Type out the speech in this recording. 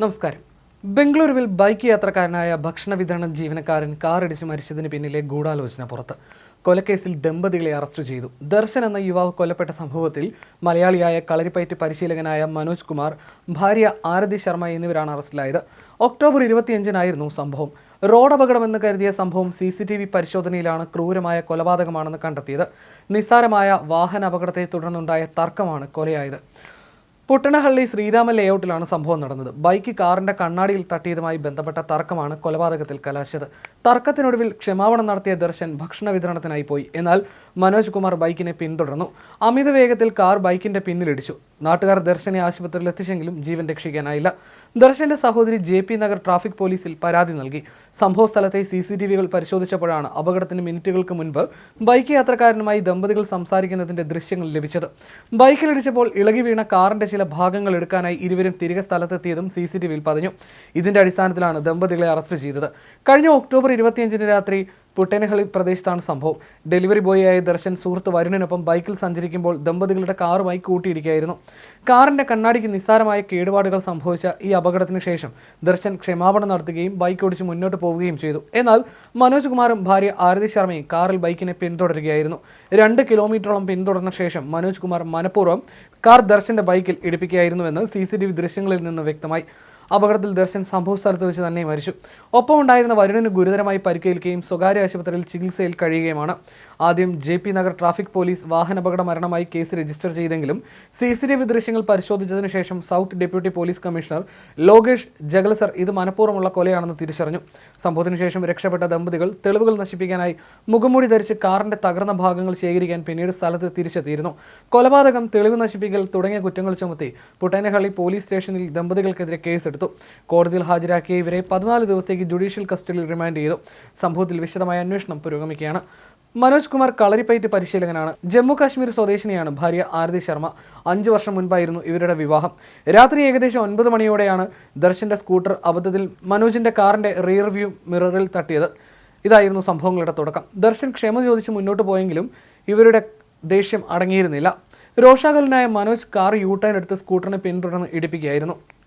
നമസ്കാരം. ബംഗളൂരുവിൽ ബൈക്ക് യാത്രക്കാരനായ ഭക്ഷണ വിതരണ ജീവനക്കാരൻ കാറിടിച്ച് മരിച്ചതിന് പിന്നിലെ ഗൂഢാലോചന പുറത്ത്. കൊലക്കേസിൽ ദമ്പതികളെ അറസ്റ്റ് ചെയ്തു. ദർശൻ എന്ന യുവാവ് കൊല്ലപ്പെട്ട സംഭവത്തിൽ മലയാളിയായ കളരിപ്പയറ്റ് പരിശീലകനായ മനോജ് കുമാർ ഭാര്യ ആരതി ശർമ്മ എന്നിവരാണ് അറസ്റ്റിലായത്. ഒക്ടോബർ ഇരുപത്തിയഞ്ചിനായിരുന്നു സംഭവം. റോഡ് അപകടമെന്ന് കരുതിയ സംഭവം സി സി ടി വി പരിശോധനയിലാണ് ക്രൂരമായ കൊലപാതകമാണെന്ന് കണ്ടെത്തിയത്. നിസ്സാരമായ വാഹന അപകടത്തെ തുടർന്നുണ്ടായ തർക്കമാണ് കൊലയായത്. പുട്ടണഹള്ളി ശ്രീരാമ ലേഔട്ടിലാണ് സംഭവം നടന്നത്. ബൈക്ക് കാറിന്റെ കണ്ണാടിയിൽ തട്ടിയതുമായി ബന്ധപ്പെട്ട തർക്കമാണ് കൊലപാതകത്തിൽ കലാശിച്ചത്. തർക്കത്തിനൊടുവിൽ ക്ഷമാപണം നടത്തിയ ദർശൻ ഭക്ഷണ വിതരണത്തിനായി പോയി. എന്നാൽ മനോജ് കുമാർ ബൈക്കിനെ പിന്തുടർന്നു. അമിത വേഗത്തിൽ കാർ ബൈക്കിന്റെ പിന്നിലിടിച്ചു നാട്ടുകാർ ദർശനെ ആശുപത്രിയിൽ എത്തിച്ചെങ്കിലും ജീവൻ രക്ഷിക്കാനായില്ല. ദർശന്റെ സഹോദരി ജെ പി നഗർ ട്രാഫിക് പോലീസിൽ പരാതി നൽകി. സംഭവ സ്ഥലത്തെ സി സി ടി വികൾ പരിശോധിച്ചപ്പോഴാണ് അപകടത്തിന് മിനിറ്റുകൾക്ക് മുൻപ് ബൈക്ക് യാത്രക്കാരനുമായി ദമ്പതികൾ സംസാരിക്കുന്നതിന്റെ ദൃശ്യങ്ങൾ ലഭിച്ചത്. ബൈക്കിലിടിച്ചപ്പോൾ ഇളകി വീണ കാറിന്റെ ചില ഭാഗങ്ങൾ എടുക്കാനായി ഇരുവരും തിരികെ സ്ഥലത്തെത്തിയതും സി സി ടി വിയിൽ പതിഞ്ഞു. ഇതിന്റെ അടിസ്ഥാനത്തിലാണ് ദമ്പതികളെ അറസ്റ്റ് ചെയ്തത്. കഴിഞ്ഞ ഒക്ടോബർ ഇരുപത്തിയഞ്ചിന് രാത്രി പുട്ടേനഹള്ളി പ്രദേശത്താണ് സംഭവം. ഡെലിവറി ബോയിയായ ദർശൻ സുഹൃത്ത് വരുണിനൊപ്പം ബൈക്കിൽ സഞ്ചരിക്കുമ്പോൾ ദമ്പതികളുടെ കാറുമായി കൂട്ടിയിടിക്കുകയായിരുന്നു. കാറിന്റെ കണ്ണാടിക്ക് നിസ്സാരമായ കേടുപാടുകൾ സംഭവിച്ച ഈ അപകടത്തിന് ശേഷം ദർശൻ ക്ഷമാപണം നടത്തുകയും ബൈക്ക് ഓടിച്ച് മുന്നോട്ട് പോവുകയും ചെയ്തു. എന്നാൽ മനോജ് കുമാറും ഭാര്യ ആരതി ശർമ്മയും കാറിൽ ബൈക്കിനെ പിന്തുടരുകയായിരുന്നു. രണ്ട് കിലോമീറ്ററോളം പിന്തുടർന്ന ശേഷം മനോജ് കുമാർ മനഃപൂർവം കാർ ദർശന്റെ ബൈക്കിൽ ഇടിപ്പിക്കുകയായിരുന്നുവെന്ന് സി സി ടി വി ദൃശ്യങ്ങളിൽ നിന്ന് വ്യക്തമായി. അപകടത്തിൽ ദർശൻ സംഭവ സ്ഥലത്ത് വെച്ച് തന്നെ മരിച്ചു. ഒപ്പം ഉണ്ടായിരുന്ന വരുണിന് ഗുരുതരമായി പരിക്കേൽക്കുകയും സ്വകാര്യ ആശുപത്രിയിൽ ചികിത്സയിൽ കഴിയുകയുമാണ്. ആദ്യം J P Nagar traffic police വാഹനാപകട മരണമായി കേസ് രജിസ്റ്റർ ചെയ്തെങ്കിലും സി സി ടി വി ദൃശ്യങ്ങൾ പരിശോധിച്ചതിനു ശേഷം south deputy police commissioner Lokesh Jagalasar ഇത് മനഃപൂർവമുള്ള കൊലയാണെന്ന് തിരിച്ചറിഞ്ഞു. സംഭവത്തിന് ശേഷം രക്ഷപ്പെട്ട ദമ്പതികൾ തെളിവുകൾ നശിപ്പിക്കാനായി മുഖംമൂടി ധരിച്ച് കാറിന്റെ തകർന്ന ഭാഗങ്ങൾ ശേഖരിക്കാൻ പിന്നീട് സ്ഥലത്ത് തിരിച്ചെത്തിയിരുന്നു. കൊലപാതകം തെളിവ് നശിപ്പിക്കൽ തുടങ്ങിയ കുറ്റങ്ങൾ ചുമത്തി പുട്ടേനഹള്ളി പോലീസ് സ്റ്റേഷനിൽ ദമ്പതികൾക്കെതിരെ കേസെടുത്തു. കോടതിയിൽ ഹാജരാക്കിയ ഇവരെ പതിനാല് ദിവസത്തേക്ക് ജുഡീഷ്യൽ കസ്റ്റഡിയിൽ റിമാൻഡ് ചെയ്തു. സംഭവത്തിൽ വിശദമായ അന്വേഷണം പുരോഗമിക്കുകയാണ്. മനോജ് കുമാർ കളരിപ്പയറ്റ് പരിശീലകനാണ്. ജമ്മു കാശ്മീർ സ്വദേശിനിയാണ് ഭാര്യ ആരതി ശർമ്മ. അഞ്ചു വർഷം മുൻപായിരുന്നു ഇവരുടെ വിവാഹം. രാത്രി ഏകദേശം ഒൻപത് മണിയോടെയാണ് ദർശന്റെ സ്കൂട്ടർ അബദ്ധത്തിൽ മനോജിന്റെ കാറിന്റെ റിയർ വ്യൂ മിററിൽ തട്ടിയത്. ഇതായിരുന്നു സംഭവങ്ങളുടെ തുടക്കം. ദർശൻ ക്ഷമ ചോദിച്ച് മുന്നോട്ട് പോയെങ്കിലും ഇവരുടെ ദേഷ്യം അടങ്ങിയിരുന്നില്ല. രോഷാകലനായ മനോജ് കാർ യൂ ടേൺ എടുത്ത് സ്കൂട്ടറിനെ പിന്തുടർന്ന് ഇടിപ്പിക്കുകയായിരുന്നു.